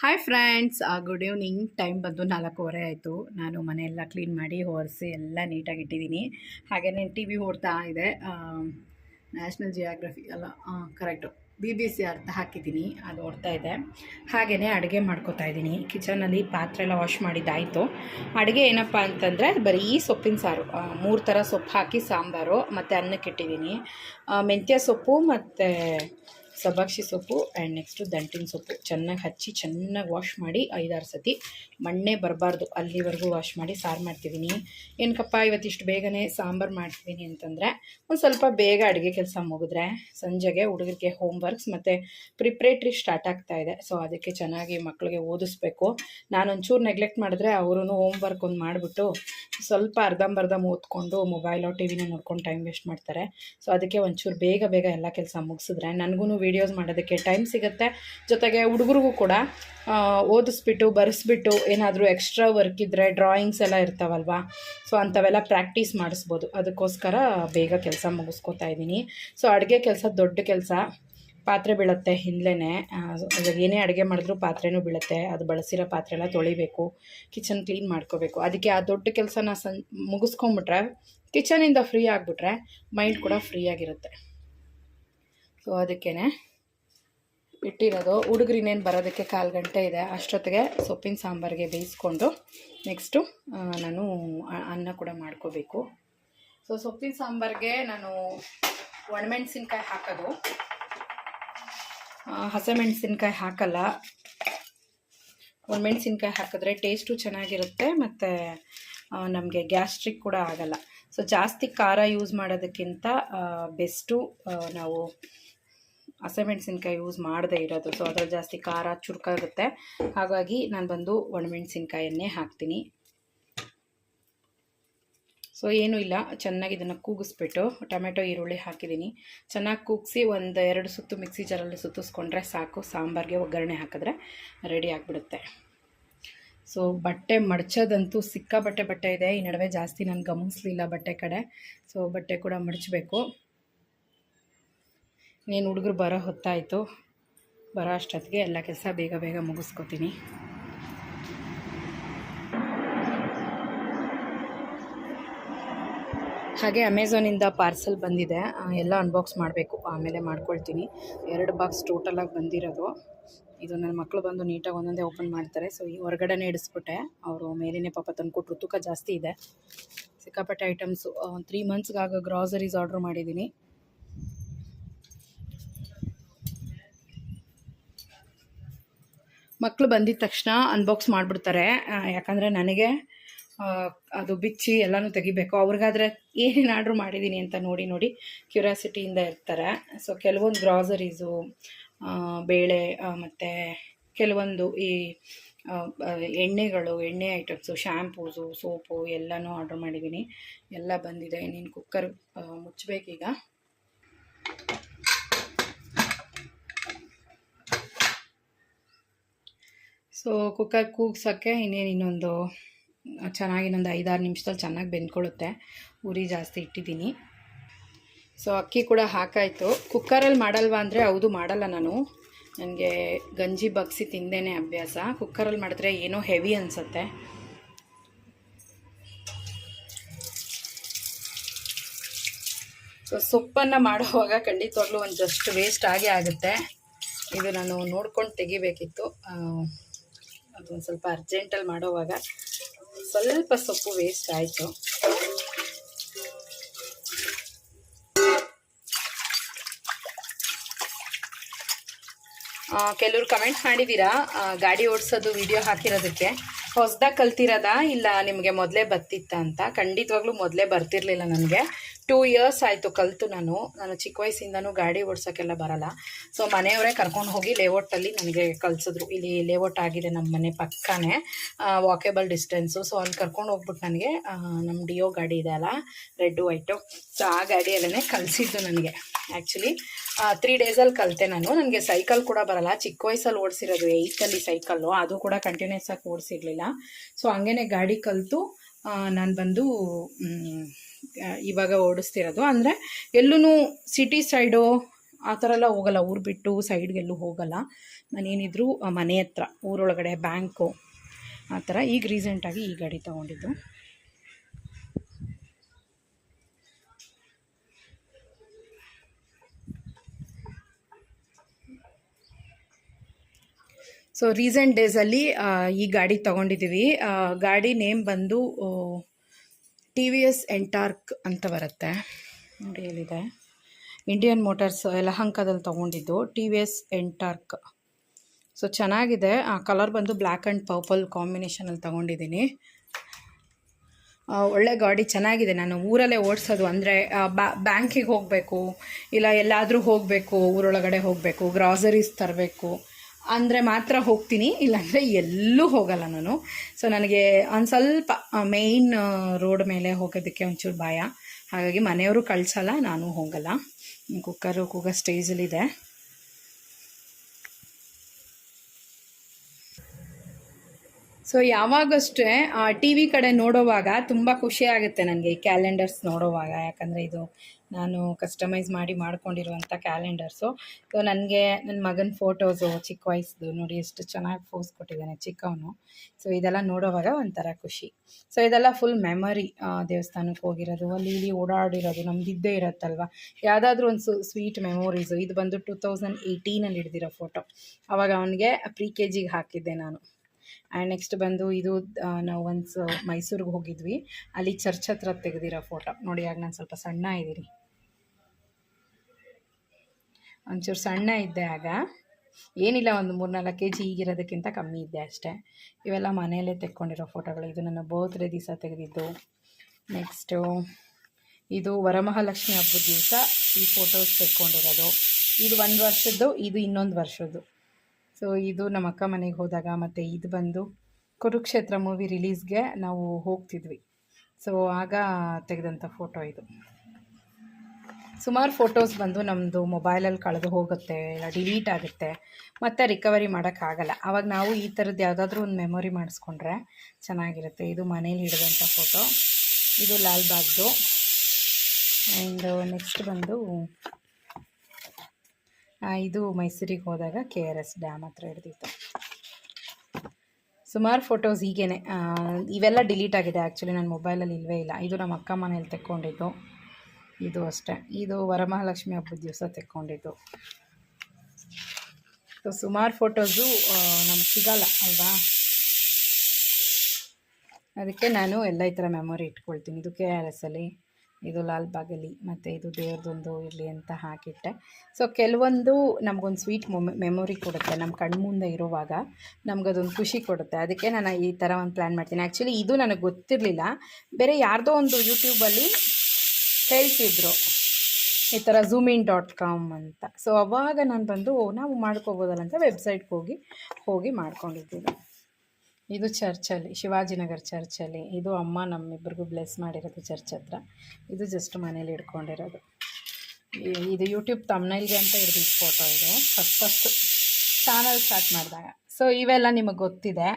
Hi friends good evening time ಬಂದು ನಾಲ್ಕೂವರೆ ಆಯಿತು. ನಾನು ಮನೆಯೆಲ್ಲ ಕ್ಲೀನ್ ಮಾಡಿ ಹೊರಿಸಿ ಎಲ್ಲ ನೀಟಾಗಿ ಇಟ್ಟಿದ್ದೀನಿ. ಹಾಗೆಯೇ ಟಿ ವಿ ಓಡ್ತಾ ಇದೆ. ನ್ಯಾಷನಲ್ ಜಿಯಾಗ್ರಫಿ ಅಲ್ಲ ಕರೆಕ್ಟು ಬಿ ಬಿ ಸಿ ಅರ್ಥ ಹಾಕಿದ್ದೀನಿ. ಅದು ಓಡ್ತಾ ಇದೆ. ಹಾಗೆಯೇ ಅಡುಗೆ ಮಾಡ್ಕೋತಾ ಇದ್ದೀನಿ. ಕಿಚನಲ್ಲಿ ಪಾತ್ರೆ ಎಲ್ಲ ವಾಶ್ ಮಾಡಿದ್ದಾಯಿತು. ಅಡುಗೆ ಏನಪ್ಪ ಅಂತಂದರೆ ಬರೀ ಸೊಪ್ಪಿನ ಸಾರು ಮೂರು ಥರ ಸೊಪ್ಪು ಹಾಕಿ ಸಾಂಬಾರು, ಮತ್ತು ಅನ್ನಕ್ಕೆ ಇಟ್ಟಿದ್ದೀನಿ ಮೆಂತ್ಯ ಸೊಪ್ಪು ಮತ್ತು ಸಬ್ಬಾಕ್ಷಿ ಸೊಪ್ಪು ಆ್ಯಂಡ್ ನೆಕ್ಸ್ಟು ದಂಟಿನ ಸೊಪ್ಪು. ಚೆನ್ನಾಗಿ ಹಚ್ಚಿ, ಚೆನ್ನಾಗಿ ವಾಶ್ ಮಾಡಿ ಐದಾರು ಸತಿ ಮಣ್ಣೆ ಬರಬಾರ್ದು. ಅಲ್ಲಿವರೆಗೂ ವಾಶ್ ಮಾಡಿ ಸಾರು ಮಾಡ್ತಿದ್ದೀನಿ ಏನಕ್ಕಪ್ಪ ಇವತ್ತಿಷ್ಟು ಬೇಗನೆ ಸಾಂಬಾರು ಮಾಡ್ತಿದ್ದೀನಿ ಅಂತಂದರೆ ಒಂದು ಸ್ವಲ್ಪ ಬೇಗ ಅಡುಗೆ ಕೆಲಸ ಮುಗಿದ್ರೆ ಸಂಜೆಗೆ ಹುಡುಗರಿಗೆ ಹೋಮ್ ವರ್ಕ್ಸ್ ಮತ್ತು ಪ್ರಿಪ್ರೇಟ್ರಿ ಸ್ಟಾರ್ಟ್ ಆಗ್ತಾ ಇದೆ. ಸೊ ಅದಕ್ಕೆ ಚೆನ್ನಾಗಿ ಮಕ್ಕಳಿಗೆ ಓದಿಸ್ಬೇಕು. ನಾನೊಂಚೂರು ನೆಗ್ಲೆಕ್ಟ್ ಮಾಡಿದ್ರೆ ಅವರು ಹೋಮ್ ವರ್ಕ್ ಒಂದು ಮಾಡಿಬಿಟ್ಟು ಸ್ವಲ್ಪ ಅರ್ಧಂಬರ್ಧ ಓದ್ಕೊಂಡು ಮೊಬೈಲು ಟಿ ವಿನ ನೋಡ್ಕೊಂಡು ಟೈಮ್ ವೇಸ್ಟ್ ಮಾಡ್ತಾರೆ. ಸೊ ಅದಕ್ಕೆ ಒಂಚೂರು ಬೇಗ ಬೇಗ ಎಲ್ಲ ಕೆಲಸ ಮುಗಿಸಿದ್ರೆ ನನಗೂ ವೀಡಿಯೋಸ್ ಮಾಡೋದಕ್ಕೆ ಟೈಮ್ ಸಿಗುತ್ತೆ. ಜೊತೆಗೆ ಹುಡುಗರಿಗೂ ಕೂಡ ಓದಿಸ್ಬಿಟ್ಟು, ಬರೆಸ್ಬಿಟ್ಟು ಏನಾದರೂ ಎಕ್ಸ್ಟ್ರಾ ವರ್ಕ್ ಇದ್ದರೆ ಡ್ರಾಯಿಂಗ್ಸ್ ಎಲ್ಲ ಇರ್ತಾವಲ್ವ? ಸೊ ಅಂಥವೆಲ್ಲ ಪ್ರಾಕ್ಟೀಸ್ ಮಾಡಿಸ್ಬೋದು. ಅದಕ್ಕೋಸ್ಕರ ಬೇಗ ಕೆಲಸ ಮುಗಿಸ್ಕೊತಾ ಇದ್ದೀನಿ. ಸೊ ಅಡುಗೆ ಕೆಲಸ ದೊಡ್ಡ ಕೆಲಸ. ಪಾತ್ರೆ ಬೀಳುತ್ತೆ ಹಿಂದ್ಲೇ ಏನೇ ಅಡುಗೆ ಮಾಡಿದ್ರೂ ಪಾತ್ರೆನೂ ಬೀಳುತ್ತೆ. ಅದು ಬಳಸಿರೋ ಪಾತ್ರೆ ಎಲ್ಲ ತೊಳಿಬೇಕು. ಕಿಚನ್ ಕ್ಲೀನ್ ಮಾಡ್ಕೋಬೇಕು. ಅದಕ್ಕೆ ಆ ದೊಡ್ಡ ಕೆಲಸನ ಸನ್ ಮುಗಿಸ್ಕೊಂಬಿಟ್ರೆ ಕಿಚನಿಂದ ಫ್ರೀ ಆಗಿಬಿಟ್ರೆ ಮೈಂಡ್ ಕೂಡ ಫ್ರೀ ಆಗಿರುತ್ತೆ. ಸೊ ಅದಕ್ಕೇ ಇಟ್ಟಿರೋದು. ಹುಡುಗ್ರಿನೇನು ಬರೋದಕ್ಕೆ ಕಾಲು ಗಂಟೆ ಇದೆ ಅಷ್ಟೊತ್ತಿಗೆ. ಸೊಪ್ಪಿನ ಸಾಂಬಾರಿಗೆ ಬೇಯಿಸ್ಕೊಂಡು ನೆಕ್ಸ್ಟು ನಾನು ಅನ್ನ ಕೂಡ ಮಾಡ್ಕೋಬೇಕು. ಸೊ ಸೊಪ್ಪಿನ ಸಾಂಬಾರಿಗೆ ನಾನು ಒಣಮೆಣ್ಸಿನ್ಕಾಯಿ ಹಾಕೋದು. ಹಸಿಮೆಣ್ಸಿನ್ಕಾಯಿ ಹಾಕಲ್ಲ. ಒಣಮೆಣ್ಸಿನ್ಕಾಯಿ ಹಾಕಿದ್ರೆ ಟೇಸ್ಟು ಚೆನ್ನಾಗಿರುತ್ತೆ ಮತ್ತು ನಮಗೆ ಗ್ಯಾಸ್ಟ್ರಿಕ್ ಕೂಡ ಆಗಲ್ಲ. ಸೊ ಜಾಸ್ತಿ ಖಾರ ಯೂಸ್ ಮಾಡೋದಕ್ಕಿಂತ ಬೆಸ್ಟು ನಾವು ಹಸಿಮೆಣ್ಸಿನ್ಕಾಯಿ ಯೂಸ್ ಮಾಡದೇ ಇರೋದು. ಸೊ ಅದ್ರಲ್ಲಿ ಜಾಸ್ತಿ ಖಾರ ಚುರುಕಾಗುತ್ತೆ ಹಾಗಾಗಿ ನಾನು ಬಂದು ಒಣಮೆಣಸಿನ್ಕಾಯಿಯನ್ನೇ ಹಾಕ್ತೀನಿ. ಸೊ ಏನೂ ಇಲ್ಲ. ಚೆನ್ನಾಗಿ ಇದನ್ನು ಕೂಗಿಸ್ಬಿಟ್ಟು ಟೊಮೆಟೊ, ಈರುಳ್ಳಿ ಹಾಕಿದ್ದೀನಿ. ಚೆನ್ನಾಗಿ ಕೂಗಿಸಿ ಒಂದು ಎರಡು ಸುತ್ತು ಮಿಕ್ಸಿ ಜಾರಲ್ಲಿ ಸುತ್ತಿಸ್ಕೊಂಡ್ರೆ ಸಾಕು. ಸಾಂಬಾರಿಗೆ ಒಗ್ಗರಣೆ ಹಾಕಿದ್ರೆ ರೆಡಿ ಆಗಿಬಿಡುತ್ತೆ. ಸೊ ಬಟ್ಟೆ ಮಡ್ಚೋದಂತೂ ಸಿಕ್ಕಾಬಟ್ಟೆ ಬಟ್ಟೆ ಇದೆ. ಈ ನಡುವೆ ಜಾಸ್ತಿ ನಾನು ಗಮನಿಸ್ಲಿಲ್ಲ ಬಟ್ಟೆ ಕಡೆ. ಸೊ ಬಟ್ಟೆ ಕೂಡ ಮಡಚಬೇಕು. ನೀನು ಹುಡುಗರು ಬರೋ ಹೊತ್ತಾಯಿತು. ಬರೋ ಅಷ್ಟೊತ್ತಿಗೆ ಎಲ್ಲ ಕೆಲಸ ಬೇಗ ಬೇಗ ಮುಗಿಸ್ಕೊತೀನಿ. ಹಾಗೆ ಅಮೆಝಾನಿಂದ ಪಾರ್ಸೆಲ್ ಬಂದಿದೆ. ಎಲ್ಲ ಅನ್ಬಾಕ್ಸ್ ಮಾಡಬೇಕು. ಆಮೇಲೆ ಮಾಡ್ಕೊಳ್ತೀನಿ. ಎರಡು ಬಾಕ್ಸ್ ಟೋಟಲಾಗಿ ಬಂದಿರೋದು. ಇದು ನನ್ನ ಮಕ್ಕಳು ಬಂದು ನೀಟಾಗಿ ಒಂದೊಂದೇ ಓಪನ್ ಮಾಡ್ತಾರೆ. ಸೊ ಈ ಹೊರಗಡೆನೇ ಇಡಿಸ್ಬಿಟ್ಟೆ. ಅವರು ಮೇಲಿನೇ ಪಾಪ ತಂದುಕೊಟ್ರು. ತೂಕ ಜಾಸ್ತಿ ಇದೆ. ಸಿಕ್ಕಾಪಟ್ಟೆ ಐಟಮ್ಸು ತ್ರೀ ಮಂತ್ಸ್ಗಾಗ ಗ್ರಾಸರೀಸ್ ಆರ್ಡ್ರ್ ಮಾಡಿದ್ದೀನಿ. ಮಕ್ಕಳು ಬಂದಿದ ತಕ್ಷಣ ಅನ್ಬಾಕ್ಸ್ ಮಾಡಿಬಿಡ್ತಾರೆ. ಯಾಕಂದರೆ ನನಗೆ ಅದು ಬಿಚ್ಚಿ ಎಲ್ಲನೂ ತೆಗಿಬೇಕು. ಅವ್ರಿಗಾದ್ರೆ ಏನೇನು ಆರ್ಡ್ರ್ ಮಾಡಿದ್ದೀನಿ ಅಂತ ನೋಡಿ ನೋಡಿ ಕ್ಯೂರಿಯಾಸಿಟಿಯಿಂದ ಇರ್ತಾರೆ. ಸೊ ಕೆಲವೊಂದು ಗ್ರಾಸರೀಸು ಬೇಳೆ ಮತ್ತು ಕೆಲವೊಂದು ಈ ಎಣ್ಣೆಗಳು, ಎಣ್ಣೆ ಐಟಮ್ಸು ಶ್ಯಾಂಪೂಸು ಸೋಪು ಎಲ್ಲನೂ ಆರ್ಡ್ರ್ ಮಾಡಿದ್ದೀನಿ ಎಲ್ಲ ಬಂದಿದೆ. ನೀನು ಕುಕ್ಕರ್ ಮುಚ್ಚಬೇಕೀಗ ಸೊ ಕುಕ್ಕರ್ ಕೂಗ್ಸೋಕ್ಕೆ ಇನ್ನೇನು ಇನ್ನೊಂದು ಚೆನ್ನಾಗಿ ಇನ್ನೊಂದು ಐದಾರು ನಿಮಿಷದಲ್ಲಿ ಚೆನ್ನಾಗಿ ಬೆಂದ್ಕೊಳ್ಳುತ್ತೆ. ಉರಿ ಜಾಸ್ತಿ ಇಟ್ಟಿದ್ದೀನಿ. ಸೊ ಅಕ್ಕಿ ಕೂಡ ಹಾಕಾಯಿತು. ಕುಕ್ಕರಲ್ಲಿ ಮಾಡಲ್ವಾ ಅಂದರೆ ಹೌದು, ಮಾಡಲ್ಲ ನಾನು. ನನಗೆ ಗಂಜಿ ಬಗ್ಸಿ ತಿಂದೇನೆ ಅಭ್ಯಾಸ. ಕುಕ್ಕರಲ್ಲಿ ಮಾಡಿದ್ರೆ ಏನೋ ಹೆವಿ ಅನಿಸುತ್ತೆ. ಸೊ ಸೊಪ್ಪನ್ನು ಮಾಡುವಾಗ ಖಂಡಿತವಾಗ್ಲೂ ಒಂದು ಜಸ್ಟ್ ವೇಸ್ಟ್ ಆಗೇ ಆಗುತ್ತೆ. ಇದು ನಾನು ನೋಡ್ಕೊಂಡು ತೆಗಿಬೇಕಿತ್ತು. ಆ, ಒಂದು ಸ್ವಲ್ಪ ಅರ್ಜೆಂಟಲ್ಲಿ ಮಾಡೋವಾಗ ಸ್ವಲ್ಪ ಸೊಪ್ಪು ವೇಸ್ಟ್ ಆಯಿತು. ಕೆಲವರು ಕಮೆಂಟ್ ಮಾಡಿದ್ದೀರಾ ಗಾಡಿ ಓಡಿಸೋದು ವಿಡಿಯೋ ಹಾಕಿರೋದಕ್ಕೆ. ಹೊಸ್ದಾಗಿ ಕಲ್ತಿರೋದಾ? ಇಲ್ಲ ನಿಮಗೆ ಮೊದಲೇ ಬರ್ತಿತ್ತ ಅಂತ? ಖಂಡಿತವಾಗ್ಲೂ ಮೊದಲೇ ಬರ್ತಿರ್ಲಿಲ್ಲ ನನಗೆ ಟೂ ಇಯರ್ಸ್ ಆಯಿತು ಕಲಿತು ನಾನು. ನಾನು ಚಿಕ್ಕ ವಯಸ್ಸಿಂದನೂ ಗಾಡಿ ಓಡ್ಸೋಕ್ಕೆಲ್ಲ ಬರಲ್ಲ. ಸೊ ಮನೆಯವರೇ ಕರ್ಕೊಂಡು ಹೋಗಿ ಲೇಔಟಲ್ಲಿ ನನಗೆ ಕಲಿಸಿದ್ರು. ಇಲ್ಲಿ ಲೇಔಟ್ ಆಗಿದೆ ನಮ್ಮ ಮನೆ ಪಕ್ಕನೇ ವಾಕೇಬಲ್ ಡಿಸ್ಟೆನ್ಸು ಸೊ ಅಲ್ಲಿ ಕರ್ಕೊಂಡು ಹೋಗ್ಬಿಟ್ಟು ನನಗೆ ನಮ್ಮ ಡಿಯೋ ಗಾಡಿ ಇದೆ ಅಲ್ಲ, ರೆಡ್ ವೈಟು ಸೊ ಆ ಗಾಡಿಯಲ್ಲೇ ಕಲಿಸಿದ್ದು ನನಗೆ. ಆ್ಯಕ್ಚುಲಿ ತ್ರೀ ಡೇಸಲ್ಲಿ ಕಲಿತೆ ನಾನು. ನನಗೆ ಸೈಕಲ್ ಕೂಡ ಬರಲ್ಲ. ಚಿಕ್ಕ ವಯಸ್ಸಲ್ಲಿ ಓಡಿಸಿರೋದು ಏಯ್ತಲ್ಲಿ ಸೈಕಲ್ಲು ಅದು ಕೂಡ ಕಂಟಿನ್ಯೂಸ್ ಆಗಿ ಓಡಿಸಿರ್ಲಿಲ್ಲ. ಸೊ ಹಂಗೇನೆ ಗಾಡಿ ಕಲಿತು ನಾನು ಬಂದು ಇವಾಗ ಓಡಿಸ್ತಿರೋದು. ಅಂದರೆ ಎಲ್ಲೂ ಸಿಟಿ ಸೈಡು ಆ ಥರ ಎಲ್ಲ ಹೋಗಲ್ಲ. ಊರು ಬಿಟ್ಟು ಸೈಡ್ಗೆಲ್ಲೂ ಹೋಗಲ್ಲ. ನಾನೇನಿದ್ರು ಮನೆ ಹತ್ರ, ಊರೊಳಗಡೆ ಬ್ಯಾಂಕು ಆ ಥರ ಈಗ ರೀಸೆಂಟಾಗಿ ಈ ಗಾಡಿ ತೊಗೊಂಡಿದ್ದು. ಸೊ ರೀಸೆಂಟ್ ಡೇಸಲ್ಲಿ ಈ ಗಾಡಿ ತೊಗೊಂಡಿದ್ದೀವಿ. ಗಾಡಿ ನೇಮ್ ಬಂದು ಟಿ ವಿ ಎಸ್ ಎಂಟಾರ್ಕ್ ಅಂತ ಬರುತ್ತೆ. ನೋಡಿ ಎಲ್ಲಿದೆ ಇಂಡಿಯನ್ ಮೋಟಾರ್ಸ್ ಯಲಹಂಕದಲ್ಲಿ ತೊಗೊಂಡಿದ್ದು T V S Ntorq so ಚೆನ್ನಾಗಿದೆ. ಆ ಕಲರ್ ಬಂದು ಬ್ಲ್ಯಾಕ್ ಆ್ಯಂಡ್ ಪರ್ಪಲ್ ಕಾಂಬಿನೇಷನಲ್ಲಿ ತೊಗೊಂಡಿದ್ದೀನಿ. ಒಳ್ಳೆ ಗಾಡಿ ಚೆನ್ನಾಗಿದೆ. ನಾನು ಊರಲ್ಲೇ ಓಡಿಸೋದು ಅಂದರೆ ಬ್ಯಾಂಕಿಗೆ ಹೋಗಬೇಕು, ಇಲ್ಲ ಎಲ್ಲಾದರೂ ಹೋಗಬೇಕು, ಊರೊಳಗಡೆ ಹೋಗಬೇಕು ಗ್ರಾಸರೀಸ್ ತರಬೇಕು. ಅಂದರೆ ಮಾತ್ರ ಹೋಗ್ತೀನಿ, ಇಲ್ಲಾಂದರೆ ಎಲ್ಲೂ ಹೋಗಲ್ಲ ನಾನು. ಸೊ ನನಗೆ ಒಂದು ಸ್ವಲ್ಪ ಮೇಯ್ನ್ ರೋಡ್ ಮೇಲೆ ಹೋಗೋದಕ್ಕೆ ಒಂಚೂರು ಭಯ. ಹಾಗಾಗಿ ಮನೆಯವರು ಕಳಿಸಲ್ಲ, ನಾನು ಹೋಗಲ್ಲ. ಕುಕ್ಕರು ಕೂಗೋ ಸ್ಟೇಜಲ್ಲಿದೆ ಸೊ ಯಾವಾಗಷ್ಟೇ ಟಿ ವಿ ಕಡೆ ನೋಡೋವಾಗ ತುಂಬ ಖುಷಿ ಆಗುತ್ತೆ ನನಗೆ ಕ್ಯಾಲೆಂಡರ್ಸ್ ನೋಡೋವಾಗ. ಯಾಕಂದರೆ ಇದು ನಾನು ಕಸ್ಟಮೈಸ್ ಮಾಡಿ ಮಾಡ್ಕೊಂಡಿರುವಂಥ ಕ್ಯಾಲೆಂಡರ್ಸು ಸೊ ನನಗೆ ನನ್ನ ಮಗನ ಫೋಟೋಸು ಚಿಕ್ಕ ವಯಸ್ಸು ನೋಡಿ ಎಷ್ಟು ಚೆನ್ನಾಗಿ ಫೋಸ್ ಕೊಟ್ಟಿದ್ದಾನೆ ಚಿಕ್ಕವನು. ಸೊ ಇದೆಲ್ಲ ನೋಡೋವಾಗ ಒಂಥರ ಖುಷಿ. ಸೊ ಇದೆಲ್ಲ ಫುಲ್ ಮೆಮರಿ ದೇವಸ್ಥಾನಕ್ಕೆ ಹೋಗಿರೋದು, ಅಲ್ಲಿ ಇಲ್ಲಿ ಓಡಾಡಿರೋದು, ನಮ್ದು ಇದ್ದೇ ಇರುತ್ತಲ್ವ? ಯಾವುದಾದ್ರೂ ಒಂದು ಸ್ವೀಟ್ ಮೆಮೊರೀಸು ಇದು ಬಂದು ಟೂ ತೌಸಂಡ್ ಏಯ್ಟೀನಲ್ಲಿ ಹಿಡ್ದಿರೋ ಫೋಟೋ ಅವಾಗ ಅವನಿಗೆ ಪ್ರಿ ಕೆ ಜಿಗೆ ಹಾಕಿದ್ದೆ ನಾನು. ಆ್ಯಂಡ್ ನೆಕ್ಸ್ಟ್ ಬಂದು ಇದು ನಾವು ಒನ್ಸ್ ಮೈಸೂರಿಗೆ ಹೋಗಿದ್ವಿ. ಅಲ್ಲಿ ಚರ್ಚ್ ಹತ್ರ ತೆಗೆದಿರೋ ಫೋಟೋ ನೋಡಿ, ಆಗ ನಾನು ಸ್ವಲ್ಪ ಸಣ್ಣ ಇದ್ದೀನಿ. ಒಂಚೂರು ಸಣ್ಣ ಇದ್ದೆ ಆಗ. ಏನಿಲ್ಲ, ಒಂದು ಮೂರ್ನಾಲ್ಕು ಕೆ ಜಿ ಈಗಿರೋದಕ್ಕಿಂತ ಕಮ್ಮಿ ಇದ್ದೆ ಅಷ್ಟೇ. ಇವೆಲ್ಲ ಮನೆಯಲ್ಲೇ ತೆಕ್ಕೊಂಡಿರೋ ಫೋಟೋಗಳು ಇದು ನನ್ನ ಬರ್ತ್ಡೇ ದಿವಸ ತೆಗೆದಿದ್ದು. ನೆಕ್ಸ್ಟು ಇದು ವರಮಹಾಲಕ್ಷ್ಮಿ ಹಬ್ಬದ ದಿವಸ ಈ ಫೋಟೋಸ್ ತೆಕ್ಕೊಂಡಿರೋದು. ಇದು ಒಂದು ವರ್ಷದ್ದು, ಇದು ಇನ್ನೊಂದು ವರ್ಷದ್ದು. ಸೊ ಇದು ನಮ್ಮ ಅಕ್ಕ ಮನೆಗೆ ಹೋದಾಗ ಮತ್ತು ಇದು ಬಂದು ಕುರುಕ್ಷೇತ್ರ ಮೂವಿ ರಿಲೀಸ್ಗೆ ನಾವು ಹೋಗ್ತಿದ್ವಿ. ಸೊ ಆಗ ತೆಗೆದಂಥ ಫೋಟೋ ಇದು. ಸುಮಾರು ಫೋಟೋಸ್ ಬಂದು ನಮ್ಮದು ಮೊಬೈಲಲ್ಲಿ ಕಳೆದು ಹೋಗುತ್ತೆ ಇಲ್ಲ ಡಿಲೀಟ್ ಆಗುತ್ತೆ, ಮತ್ತು ರಿಕವರಿ ಮಾಡೋಕ್ಕಾಗಲ್ಲ ಆವಾಗ ನಾವು ಈ ಥರದ್ದು ಯಾವುದಾದ್ರೂ ಒಂದು ಮೆಮೊರಿ ಮಾಡಿಸ್ಕೊಂಡ್ರೆ ಚೆನ್ನಾಗಿರುತ್ತೆ. ಇದು ಮನೇಲಿ ಹಿಡಿದಂಥ ಫೋಟೋ ಇದು ಲಾಲ್ಬಾಗ್ದು ಆ್ಯಂಡ್ ನೆಕ್ಸ್ಟ್ ಬಂದು ಇದು ಮೈಸೂರಿಗೆ ಹೋದಾಗ ಕೆ ಆರ್ ಎಸ್ ಡ್ಯಾಮ್ ಹತ್ರ ಹಿಡ್ದಿತ್ತು ಸುಮಾರು ಫೋಟೋಸ್ ಹೀಗೇನೆ ಇವೆಲ್ಲ ಡಿಲೀಟ್ ಆಗಿದೆ ಆ್ಯಕ್ಚುಲಿ ನನ್ನ ಮೊಬೈಲಲ್ಲಿ ಇಲ್ಲವೇ ಇಲ್ಲ. ಇದು ನಮ್ಮ ಅಕ್ಕ ಮನೇಲಿ ತೆಕ್ಕೊಂಡಿದ್ದು. ಇದು ಅಷ್ಟೇ. ಇದು ವರಮಹಾಲಕ್ಷ್ಮಿ ಹಬ್ಬದ ದಿವಸ ತೆಕ್ಕೊಂಡಿದ್ದು. ಸೊ ಸುಮಾರು ಫೋಟೋಸು ನಮ್ಗೆ ಸಿಗಲ್ಲ, ಅಲ್ವಾ? ಅದಕ್ಕೆ ನಾನು ಎಲ್ಲ ಈ ಥರ ಮೆಮೊರಿ ಇಟ್ಕೊಳ್ತೀನಿ. ಇದು ಕೆ ಆರ್ ಎಸ್ ಅಲ್ಲಿ ಲಾಲ್ ಬಾಗಲಿ ಮತ್ತು ಇದು ದೇವ್ರದೊಂದು ಇರಲಿ ಅಂತ ಹಾಕಿಟ್ಟೆ. ಸೊ ಕೆಲವೊಂದು ನಮಗೊಂದು ಸ್ವೀಟ್ ಮೊಮೆ ಮೆಮೊರಿ ಕೊಡುತ್ತೆ ನಮ್ಮ ಕಣ್ಮುಂದೆ ಇರುವಾಗ. ನಮಗದೊಂದು ಖುಷಿ ಕೊಡುತ್ತೆ. ಅದಕ್ಕೆ ನಾನು ಈ ಥರ ಒಂದು ಪ್ಲ್ಯಾನ್ ಮಾಡ್ತೀನಿ. ಆ್ಯಕ್ಚುಲಿ ಇದು ನನಗೆ ಗೊತ್ತಿರಲಿಲ್ಲ. ಬೇರೆ ಯಾರ್ದೋ ಒಂದು ಯೂಟ್ಯೂಬಲ್ಲಿ ಹೇಳ್ತಿದ್ರು. ಈ ಥರ ಇನ್ ಡಾಟ್ ಕಾಮ್ ಅಂತ. ಸೊ ಅವಾಗ ನಾನು ಬಂದು ನಾವು ಮಾಡ್ಕೋಬೋದಲ್ಲ ಅಂತ ವೆಬ್ಸೈಟ್ಗೆ ಹೋಗಿ ಹೋಗಿ ಮಾಡ್ಕೊಂಡಿದ್ದೀನಿ. ಇದು ಚರ್ಚಲ್ಲಿ, ಶಿವಾಜಿನಗರ್ ಚರ್ಚಲ್ಲಿ, ಇದು ಅಮ್ಮ ನಮ್ಮಿಬ್ಬರಿಗೂ ಬ್ಲೆಸ್ ಮಾಡಿರೋದು ಚರ್ಚ್ ಹತ್ರ. ಇದು ಜಸ್ಟ್ ಮನೇಲಿ ಇಟ್ಕೊಂಡಿರೋದು ಇದು ಯೂಟ್ಯೂಬ್ ತಮ್ನೈಲ್ಗೆ ಅಂತ ಹಿಡಿದಿದ್ದು ಫೋಟೋ ಇದು. ಫಸ್ಟ್ ಫಸ್ಟ್ ಚಾನಲ್ ಸ್ಟಾರ್ಟ್ ಮಾಡಿದಾಗ. ಸೊ ಇವೆಲ್ಲ ನಿಮಗೆ ಗೊತ್ತಿದೆ.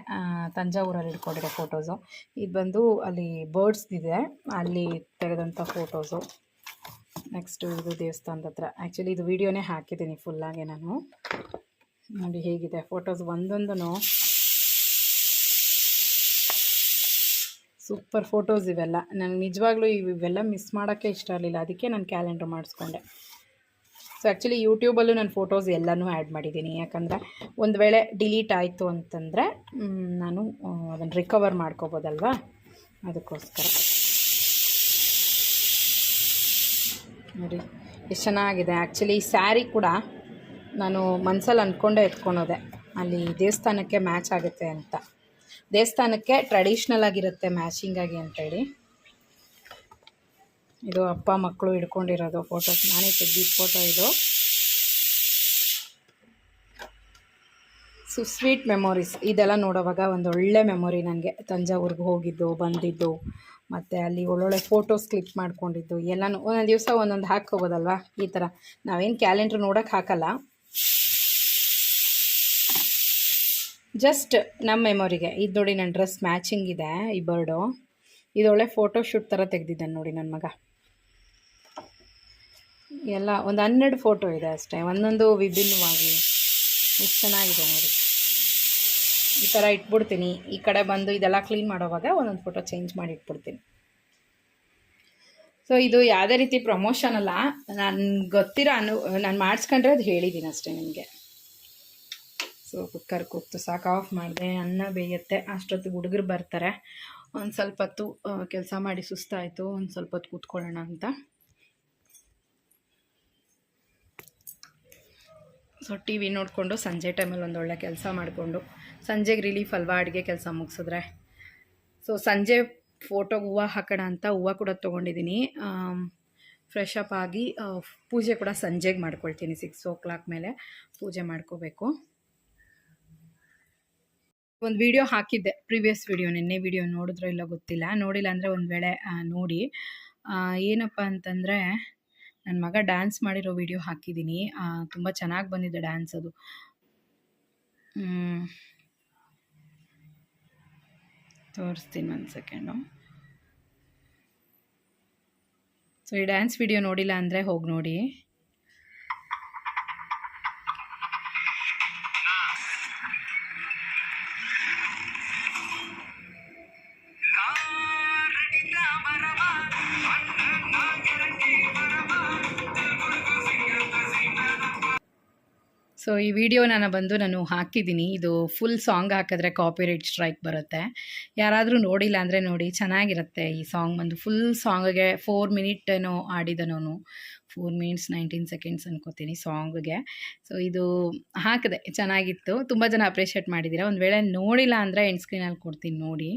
ತಂಜಾವೂರಲ್ಲಿ ಇಟ್ಕೊಂಡಿರೋ ಫೋಟೋಸು ಇದು ಬಂದು ಅಲ್ಲಿ ಬರ್ಡ್ಸ್ದಿದೆ ಅಲ್ಲಿ ತೆಗೆದಂಥ ಫೋಟೋಸು ನೆಕ್ಸ್ಟು ಇದು ದೇವಸ್ಥಾನದ ಹತ್ರ. ಆ್ಯಕ್ಚುಲಿ ಇದು ವೀಡಿಯೋನೇ ಹಾಕಿದ್ದೀನಿ ಫುಲ್ಲಾಗೆ ನಾನು. ನೋಡಿ ಹೇಗಿದೆ. ಫೋಟೋಸ್ ಒಂದೊಂದೂ ಸೂಪರ್ ಫೋಟೋಸ್ ಇವೆಲ್ಲ. ನನಗೆ ನಿಜವಾಗ್ಲೂ ಇವೆಲ್ಲ ಮಿಸ್ ಮಾಡೋಕ್ಕೆ ಇಷ್ಟ ಇರಲಿಲ್ಲ ಅದಕ್ಕೆ ನಾನು ಕ್ಯಾಲೆಂಡ್ರ್ ಮಾಡಿಸ್ಕೊಂಡೆ. ಸೊ ಆ್ಯಕ್ಚುಲಿ ಯೂಟ್ಯೂಬಲ್ಲೂ ನಾನು ಫೋಟೋಸ್ ಎಲ್ಲನೂ ಆ್ಯಡ್ ಮಾಡಿದ್ದೀನಿ. ಯಾಕಂದರೆ ಒಂದು ವೇಳೆ ಡಿಲೀಟ್ ಆಯಿತು ಅಂತಂದರೆ ನಾನು ಅದನ್ನು ರಿಕವರ್ ಮಾಡ್ಕೋಬೋದಲ್ವಾ? ಅದಕ್ಕೋಸ್ಕರ. ನೋಡಿ, ಎಷ್ಟು ಚೆನ್ನಾಗಿದೆ. ಆ್ಯಕ್ಚುಲಿ ಸ್ಯಾರಿ ಕೂಡ ನಾನು ಮನಸಲ್ಲಿ ಅಂದ್ಕೊಂಡೇ ಎತ್ಕೊಳೋದೆ ಅಲ್ಲಿ ದೇವಸ್ಥಾನಕ್ಕೆ ಮ್ಯಾಚ್ ಆಗುತ್ತೆ ಅಂತ. ದೇವಸ್ಥಾನಕ್ಕೆ ಟ್ರೆಡಿಷ್ನಲ್ ಆಗಿರುತ್ತೆ ಮ್ಯಾಚಿಂಗ್ ಆಗಿ ಅಂತೇಳಿ. ಇದು ಅಪ್ಪ ಮಕ್ಕಳು ಹಿಡ್ಕೊಂಡಿರೋದು ಫೋಟೋಸ್ ನಾನೇ ತೆಗ್ದಿದ್ದ ಫೋಟೋ ಇದು. ಸೊ ಸ್ವೀಟ್ ಮೆಮೊರೀಸ್ ಇದೆಲ್ಲ ನೋಡೋವಾಗ ಒಂದು ಒಳ್ಳೆ ಮೆಮೊರಿ ನನಗೆ. ತಂಜಾವೂರಿಗೆ ಹೋಗಿದ್ದು, ಬಂದಿದ್ದು, ಮತ್ತು ಅಲ್ಲಿ ಒಳ್ಳೊಳ್ಳೆ ಫೋಟೋಸ್ ಕ್ಲಿಕ್ ಮಾಡ್ಕೊಂಡಿದ್ದು, ಎಲ್ಲನೂ. ಒಂದೊಂದು ದಿವಸ ಒಂದೊಂದು ಹಾಕ್ಕೋಬೋದಲ್ವಾ ಈ ಥರ ನಾವೇನು ಕ್ಯಾಲೆಂಡ್ರ್ ನೋಡೋಕ್ಕೆ ಹಾಕಲ್ಲ. ಜಸ್ಟ್ ನಮ್ಮ ಮೆಮೊರಿಗೆ ಇದು ನೋಡಿ ನನ್ನ ಡ್ರೆಸ್ ಮ್ಯಾಚಿಂಗ್ ಇದೆ, ಈ ಬರ್ಡು ಇದು ಒಳ್ಳೆ ಫೋಟೋ ಶೂಟ್ ಥರ ತೆಗೆದಿದ್ದಾನೆ ನೋಡಿ ನನ್ನ ಮಗ. ಎಲ್ಲ, ಒಂದು ಹನ್ನೆರಡು ಫೋಟೋ ಇದೆ ಅಷ್ಟೇ. ಒಂದೊಂದು ವಿಭಿನ್ನವಾಗಿ. ಎಷ್ಟು ಚೆನ್ನಾಗಿದೆ ನೋಡಿ. ಈ ಥರ ಇಟ್ಬಿಡ್ತೀನಿ. ಈ ಕಡೆ ಬಂದು ಇದೆಲ್ಲ ಕ್ಲೀನ್ ಮಾಡೋವಾಗ ಒಂದೊಂದು ಫೋಟೋ ಚೇಂಜ್ ಮಾಡಿ ಇಟ್ಬಿಡ್ತೀನಿ. ಸೊ ಇದು ಯಾವುದೇ ರೀತಿ ಪ್ರಮೋಷನ್ ಅಲ್ಲ. ನಾನು ಗೊತ್ತಿರೋ ಅನು, ನಾನು ಮಾಡಿಸ್ಕೊಂಡ್ರೆ ಅದು ಹೇಳಿದ್ದೀನಿ ಅಷ್ಟೇ ನಿಮಗೆ. ಸೊ ಕುಕ್ಕರ್ ಕುಕ್ತು ಸಾಕು, ಆಫ್ ಮಾಡಿದೆ, ಅನ್ನ ಬೇಯುತ್ತೆ. ಅಷ್ಟೊತ್ತಿಗೆ ಹುಡುಗರು ಬರ್ತಾರೆ. ಒಂದು ಸ್ವಲ್ಪ ಹೊತ್ತು ಕೆಲಸ ಮಾಡಿ ಸುಸ್ತಾಯಿತು. ಒಂದು ಸ್ವಲ್ಪ ಹೊತ್ತು ಕೂತ್ಕೊಳ್ಳೋಣ ಅಂತ. ಸೊ, ಟಿ ವಿ ನೋಡಿಕೊಂಡು ಸಂಜೆ ಟೈಮಲ್ಲಿ ಒಂದು ಒಳ್ಳೆ ಕೆಲಸ ಮಾಡಿಕೊಂಡು, ಸಂಜೆಗೆ ರಿಲೀಫ್ ಅಲ್ವಾ ಅಡುಗೆ ಕೆಲಸ ಮುಗಿಸಿದ್ರೆ. ಸೊ, ಸಂಜೆ ಫೋಟೋಗೆ ಹೂವು ಹಾಕೋಣ ಅಂತ ಹೂವು ಕೂಡ ತೊಗೊಂಡಿದ್ದೀನಿ ಫ್ರೆಶ್ ಅಪ್ ಆಗಿ ಪೂಜೆ ಕೂಡ ಸಂಜೆಗೆ ಮಾಡ್ಕೊಳ್ತೀನಿ ಸಿಕ್ಸ್ ಓ ಕ್ಲಾಕ್ ಮೇಲೆ. ಪೂಜೆ ಮಾಡ್ಕೋಬೇಕು. ಒಂದು ವಿಡಿಯೋ ಹಾಕಿದ್ದೆ ಪ್ರಿವಿಯಸ್ ವಿಡಿಯೋ ನಿನ್ನೆ ವಿಡಿಯೋ ನೋಡಿದ್ರೋ ಇಲ್ಲ ಗೊತ್ತಿಲ್ಲ, ನೋಡಿಲ್ಲ ಅಂದರೆ ಒಂದು ವೇಳೆ ನೋಡಿ. ಏನಪ್ಪ ಅಂತಂದರೆ ನನ್ನ ಮಗ ಡ್ಯಾನ್ಸ್ ಮಾಡಿರೋ ವಿಡಿಯೋ ಹಾಕಿದ್ದೀನಿ. ತುಂಬ ಚೆನ್ನಾಗಿ ಬಂದಿದೆ ಡ್ಯಾನ್ಸ್ ಅದು. ತೋರಿಸ್ತೀನಿ ಒಂದು ಸೆಕೆಂಡು ಸೊ ಈ ಡ್ಯಾನ್ಸ್ ವಿಡಿಯೋ ನೋಡಿಲ್ಲ ಅಂದರೆ ಹೋಗಿ ನೋಡಿ. ಸೊ ಈ ವಿಡಿಯೋ ನಾನು ಬಂದು ನಾನು ಹಾಕಿದ್ದೀನಿ ಇದು ಫುಲ್ ಸಾಂಗ್ ಹಾಕಿದ್ರೆ ಕಾಪಿರೈಟ್ ಸ್ಟ್ರೈಕ್ ಬರುತ್ತೆ. ಯಾರಾದರೂ ನೋಡಿಲ್ಲ ಅಂದರೆ ನೋಡಿ, ಚೆನ್ನಾಗಿರುತ್ತೆ ಈ ಸಾಂಗ್ ಬಂದು ಫುಲ್ ಸಾಂಗ್ಗೆ ಫೋರ್ ಮಿನಿಟ್ ಏನೋ ಆಡಿದನವನು ಫೋರ್ ಮಿನಿಟ್ಸ್ ನೈನ್ಟೀನ್ ಸೆಕೆಂಡ್ಸ್ ಅನ್ಕೋತೀನಿ ಸಾಂಗ್ಗೆ ಸೊ ಇದು ಹಾಕಿದೆ. ಚೆನ್ನಾಗಿತ್ತು. ತುಂಬ ಜನ ಅಪ್ರಿಷಿಯೇಟ್ ಮಾಡಿದ್ದೀರಾ ಒಂದು ವೇಳೆ ನೋಡಿಲ್ಲ ಅಂದರೆ ಎಂಡ್ ಸ್ಕ್ರೀನಲ್ಲಿ ಕೊಡ್ತೀನಿ ನೋಡಿ.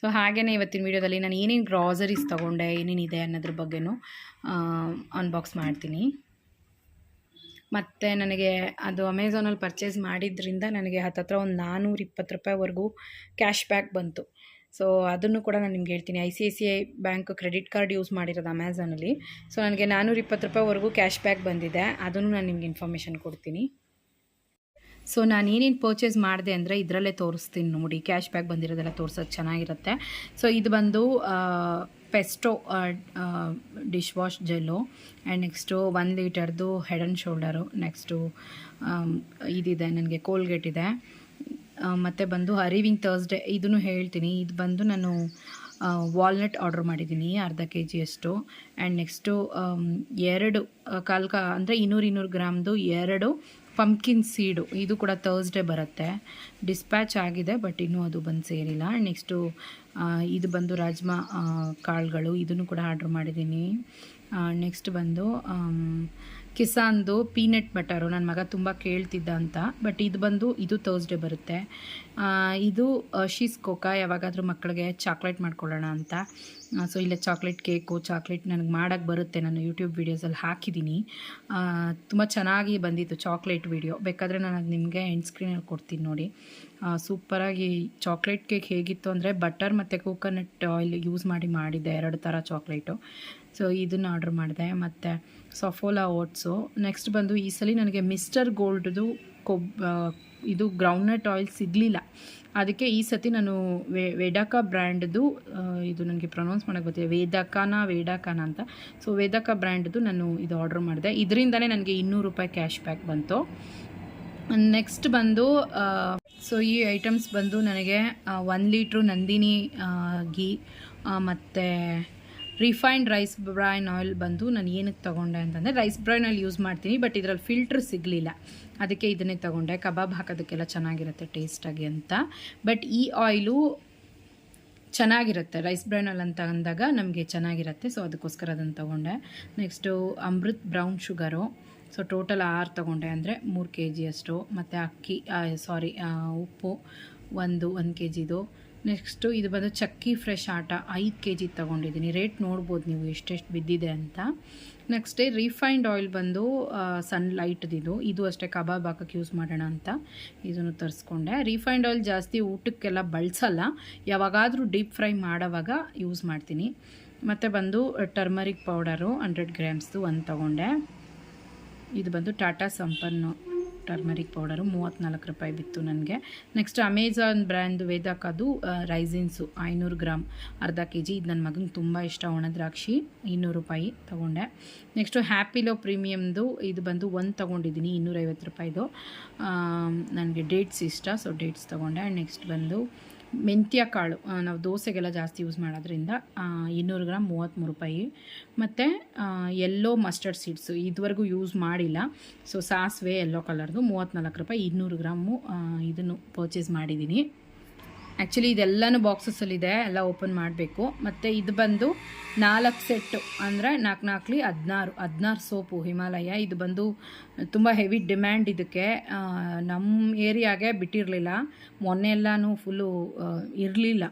ಸೊ ಹಾಗೆಯೇ ಇವತ್ತಿನ ವೀಡಿಯೋದಲ್ಲಿ ನಾನು ಏನೇನು ಗ್ರಾಸರೀಸ್ ತೊಗೊಂಡೆ, ಏನೇನಿದೆ ಅನ್ನೋದ್ರ ಬಗ್ಗೆನೂ ಅನ್ಬಾಕ್ಸ್ ಮಾಡ್ತೀನಿ. ಮತ್ತು ನನಗೆ ಅದು ಅಮೆಝಾನಲ್ಲಿ ಪರ್ಚೇಸ್ ಮಾಡಿದ್ರಿಂದ ನನಗೆ ಹತ್ತತ್ರ ಒಂದು ನಾನ್ನೂರ ಇಪ್ಪತ್ತು ರೂಪಾಯಿವರೆಗೂ ಕ್ಯಾಶ್ ಬ್ಯಾಕ್ ಬಂತು. ಸೊ ಅದನ್ನು ಕೂಡ ನಾನು ನಿಮ್ಗೆ ಹೇಳ್ತೀನಿ. I C I C I bank credit card use ಮಾಡಿರೋದು ಅಮೆಝಾನಲ್ಲಿ ಸೊ ನನಗೆ ನಾನ್ನೂರ ಇಪ್ಪತ್ತು ರೂಪಾಯಿವರೆಗೂ ಕ್ಯಾಶ್ ಬ್ಯಾಕ್ ಬಂದಿದೆ. ಅದನ್ನು ನಾನು ನಿಮ್ಗೆ ಇನ್ಫಾರ್ಮೇಷನ್ ಕೊಡ್ತೀನಿ. ಸೊ ನಾನು ಏನೇನು ಪರ್ಚೇಸ್ ಮಾಡಿದೆ ಅಂದರೆ ಇದರಲ್ಲೇ ತೋರಿಸ್ತೀನಿ ನೋಡಿ. ಕ್ಯಾಶ್ ಬ್ಯಾಕ್ ಬಂದಿರೋದೆಲ್ಲ ತೋರ್ಸೋದು ಚೆನ್ನಾಗಿರುತ್ತೆ. ಸೊ ಇದು ಬಂದು Presto dish wash gel and next one ಲೀಟರ್ದು head and shoulder next ಇದಿದೆ, ನನಗೆ ಕೋಲ್ಗೇಟ್ ಇದೆ. ಮತ್ತು ಬಂದು ಅರಿವಿಂಗ್ ತರ್ಸ್ಡೇ ಇದನ್ನು ಹೇಳ್ತೀನಿ. ಇದು ಬಂದು ನಾನು ವಾಲ್ನಟ್ ಆರ್ಡ್ರ್ ಮಾಡಿದ್ದೀನಿ, ಅರ್ಧ ಕೆ ಜಿಯಷ್ಟು ಆ್ಯಂಡ್ ನೆಕ್ಸ್ಟು ಎರಡು, ಕಾಲ್ಕ, ಅಂದರೆ ಇನ್ನೂರು ಇನ್ನೂರು ಗ್ರಾಮ್ದು ಎರಡು ಪಂಪ್ಕಿನ್ ಸೀಡು ಇದು ಕೂಡ ತರ್ಸ್ಡೇ ಬರುತ್ತೆ. ಡಿಸ್ಪ್ಯಾಚ್ ಆಗಿದೆ ಬಟ್ ಇನ್ನೂ ಅದು ಬಂದು ಸೇರಿಲ್ಲ. ನೆಕ್ಸ್ಟು ಇದು ಬಂದು ರಾಜ್ಮಾ ಕಾಳುಗಳು. ಇದನ್ನು ಕೂಡ ಆರ್ಡ್ರ್ ಮಾಡಿದ್ದೀನಿ. ನೆಕ್ಸ್ಟ್ ಬಂದು ಕಿಸಾನ್ದು ಪೀನಟ್ ಬಟರು ನನ್ನ ಮಗ ತುಂಬ ಕೇಳ್ತಿದ್ದ ಅಂತ. ಬಟ್ ಇದು ಬಂದು ಇದು ಥರ್ಸ್ಡೇ ಬರುತ್ತೆ. ಇದು ಶೀಸ್ ಕೋಕಾ ಯಾವಾಗಾದರೂ ಮಕ್ಕಳಿಗೆ ಚಾಕ್ಲೇಟ್ ಮಾಡ್ಕೊಳ್ಳೋಣ ಅಂತ. ಸೊ ಇಲ್ಲ ಚಾಕ್ಲೇಟ್ ಕೇಕು ಚಾಕ್ಲೇಟ್ ನನಗೆ ಮಾಡೋಕ್ಕೆ ಬರುತ್ತೆ. ನಾನು ಯೂಟ್ಯೂಬ್ ವೀಡಿಯೋಸಲ್ಲಿ ಹಾಕಿದ್ದೀನಿ ತುಂಬ ಚೆನ್ನಾಗಿ ಬಂದಿತ್ತು ಚಾಕ್ಲೇಟ್ ವೀಡಿಯೋ ಬೇಕಾದರೆ ನಾನು ಅದು ನಿಮಗೆ ಎಂಡ್ ಸ್ಕ್ರೀನಲ್ಲಿ ಕೊಡ್ತೀನಿ ನೋಡಿ. ಸೂಪರಾಗಿ ಚಾಕ್ಲೇಟ್ ಕೇಕ್ ಹೇಗಿತ್ತು ಅಂದರೆ ಬಟರ್ ಮತ್ತು ಕೋಕೋನಟ್ ಆಯಿಲ್ ಯೂಸ್ ಮಾಡಿ ಮಾಡಿದ್ದೆ ಎರಡು ಥರ ಚಾಕ್ಲೇಟು ಸೊ ಇದನ್ನು ಆರ್ಡ್ರ್ ಮಾಡಿದೆ. ಮತ್ತು ಸಫೋಲಾ ಓಟ್ಸು ನೆಕ್ಸ್ಟ್ ಬಂದು ಈ ಸಲ ನನಗೆ ಮಿಸ್ಟರ್ ಗೋಲ್ಡ್ದು ಕೊಬ್ ಇದು ಗ್ರೌಂಡ್ನಟ್ ಆಯಿಲ್ ಸಿಗಲಿಲ್ಲ. ಅದಕ್ಕೆ ಈ ಸತಿ ನಾನು ವೇ ವೇಡಾಕಾ ಬ್ರ್ಯಾಂಡ್ದು ಇದು ನನಗೆ ಪ್ರೊನೌನ್ಸ್ ಮಾಡೋಕ್ಕೆ ಗೊತ್ತಿದೆ ವೇದಾಕಾನ ವೇಡಾಕಾನ ಅಂತ. ಸೊ ವೇದಾಕ ಬ್ರ್ಯಾಂಡ್ದು ನಾನು ಇದು ಆರ್ಡ್ರ್ ಮಾಡಿದೆ. ಇದರಿಂದನೇ ನನಗೆ ಇನ್ನೂರು ರೂಪಾಯಿ ಕ್ಯಾಶ್ ಬ್ಯಾಕ್ ಬಂತು. ನೆಕ್ಸ್ಟ್ ಬಂದು ಸೊ ಈ ಐಟಮ್ಸ್ ಬಂದು ನನಗೆ ಒನ್ ಲೀಟ್ರು ನಂದಿನಿ ಘೀ ಮತ್ತು ರಿಫೈನ್ಡ್ ರೈಸ್ ಬ್ರೈನ್ ಆಯಿಲ್ ಬಂದು ನಾನು ಏನಕ್ಕೆ ತೊಗೊಂಡೆ ಅಂತಂದರೆ ರೈಸ್ ಬ್ರಾಯ್ನ್ ಆಯಿಲ್ ಯೂಸ್ ಮಾಡ್ತೀನಿ ಬಟ್ ಇದರಲ್ಲಿ ಫಿಲ್ಟ್ರ್ ಸಿಗಲಿಲ್ಲ. ಅದಕ್ಕೆ ಇದನ್ನೇ ತೊಗೊಂಡೆ. ಕಬಾಬ್ ಹಾಕೋದಕ್ಕೆಲ್ಲ ಚೆನ್ನಾಗಿರುತ್ತೆ ಟೇಸ್ಟಾಗಿ ಅಂತ. ಬಟ್ ಈ ಆಯಿಲು ಚೆನ್ನಾಗಿರುತ್ತೆ. ರೈಸ್ ಬ್ರೈನ್ ಆಯಿಲ್ ಅಂತ ಅಂದಾಗ ನಮಗೆ ಚೆನ್ನಾಗಿರುತ್ತೆ ಸೊ ಅದಕ್ಕೋಸ್ಕರ ಅದನ್ನು ತೊಗೊಂಡೆ. Next Amrit brown sugar so total ಆರು ತೊಗೊಂಡೆ ಅಂದರೆ ಮೂರು ಕೆ ಜಿಯಷ್ಟು ಮತ್ತು ಅಕ್ಕಿ ಸಾರಿ ಉಪ್ಪು ಒಂದು ಒಂದು ಕೆ ಜಿದು ನೆಕ್ಸ್ಟು ಇದು ಬಂದು ಚಕ್ಕಿ ಫ್ರೆಶ್ ಆಟ ಐದು ಕೆ ಜಿ ತೊಗೊಂಡಿದ್ದೀನಿ. ರೇಟ್ ನೋಡ್ಬೋದು ನೀವು ಎಷ್ಟೆಷ್ಟು ಬಿದ್ದಿದೆ ಅಂತ. ನೆಕ್ಸ್ಟ್ ರಿಫೈನ್ಡ್ ಆಯಿಲ್ ಬಂದು ಸನ್ ಲೈಟ್ದಿದು ಇದು. ಅಷ್ಟೇ ಕಬಾಬ್ ಹಾಕಕ್ಕೆ ಯೂಸ್ ಮಾಡೋಣ ಅಂತ ಇದನ್ನು ತರಿಸ್ಕೊಂಡೆ. ರಿಫೈನ್ಡ್ ಆಯಿಲ್ ಜಾಸ್ತಿ ಊಟಕ್ಕೆಲ್ಲ ಬಳಸಲ್ಲ. ಯಾವಾಗಾದರೂ ಡೀಪ್ ಫ್ರೈ ಮಾಡೋವಾಗ ಯೂಸ್ ಮಾಡ್ತೀನಿ. ಮತ್ತು ಬಂದು ಟರ್ಮರಿಕ್ ಪೌಡರು ಹಂಡ್ರೆಡ್ ಗ್ರಾಮ್ಸ್ದು ಒಂದು ತೊಗೊಂಡೆ. ಇದು ಬಂದು ಟಾಟಾ ಸಂಪನ್ನು ಟರ್ಮರಿಕ್ ಪೌಡರು ಮೂವತ್ತ್ನಾಲ್ಕು ರೂಪಾಯಿ ಬಿತ್ತು ನನಗೆ. ನೆಕ್ಸ್ಟ್ ಅಮೆಝಾನ್ ಬ್ರ್ಯಾಂಡ್ ವೇದಾಕದು ರೈಸಿನ್ಸು ಐನೂರು ಗ್ರಾಮ್ ಅರ್ಧ ಕೆ ಜಿ ಇದು ನನ್ನ ಮಗನಿಗೆ ತುಂಬ ಇಷ್ಟ, ಒಣ ದ್ರಾಕ್ಷಿ, ಇನ್ನೂರು ರೂಪಾಯಿ ತೊಗೊಂಡೆ. ನೆಕ್ಸ್ಟು ಹ್ಯಾಪಿಲೋ ಪ್ರೀಮಿಯಮ್ದು ಇದು ಬಂದು ಒಂದು ತೊಗೊಂಡಿದ್ದೀನಿ, ಇನ್ನೂರೈವತ್ತು ರೂಪಾಯಿದು. ನನಗೆ ಡೇಟ್ಸ್ ಇಷ್ಟ ಸೊ ಡೇಟ್ಸ್ ತೊಗೊಂಡೆ. ಆ್ಯಂಡ್ ನೆಕ್ಸ್ಟ್ ಬಂದು ಮೆಂತ್ಯ ಕಾಳು ನಾವು ದೋಸೆಗೆಲ್ಲ ಜಾಸ್ತಿ ಯೂಸ್ ಮಾಡೋದ್ರಿಂದ ಇನ್ನೂರು ಗ್ರಾಮ್ ಮೂವತ್ತ್ಮೂರು ರೂಪಾಯಿ. ಮತ್ತು ಎಲ್ಲೋ ಮಸ್ಟರ್ಡ್ ಸೀಡ್ಸು ಇದುವರೆಗೂ ಯೂಸ್ ಮಾಡಿಲ್ಲ. ಸೊ ಸಾಸಿವೆ ಎಲ್ಲೋ ಕಲರ್ದು ಮೂವತ್ತ್ನಾಲ್ಕು ರೂಪಾಯಿ ಇನ್ನೂರು ಗ್ರಾಮು ಇದನ್ನು ಪರ್ಚೇಸ್ ಮಾಡಿದ್ದೀನಿ. ಆ್ಯಕ್ಚುಲಿ ಇದೆಲ್ಲನೂ ಬಾಕ್ಸಸ್ಸಲ್ಲಿದೆ ಎಲ್ಲ ಓಪನ್ ಮಾಡಬೇಕು. ಮತ್ತು ಇದು ಬಂದು ನಾಲ್ಕು ಸೆಟ್ಟು ಅಂದರೆ ನಾಲ್ಕು ನಾಲ್ಕಲಿ ಹದಿನಾರು ಹದಿನಾರು ಸೋಪು ಹಿಮಾಲಯ. ಇದು ಬಂದು ತುಂಬ ಹೆವಿ ಡಿಮ್ಯಾಂಡ್ ಇದಕ್ಕೆ. ನಮ್ಮ ಏರಿಯಾಗೆ ಬಿಟ್ಟಿರಲಿಲ್ಲ. ಮೊನ್ನೆ ಎಲ್ಲನೂ ಫುಲ್ಲು ಇರಲಿಲ್ಲ.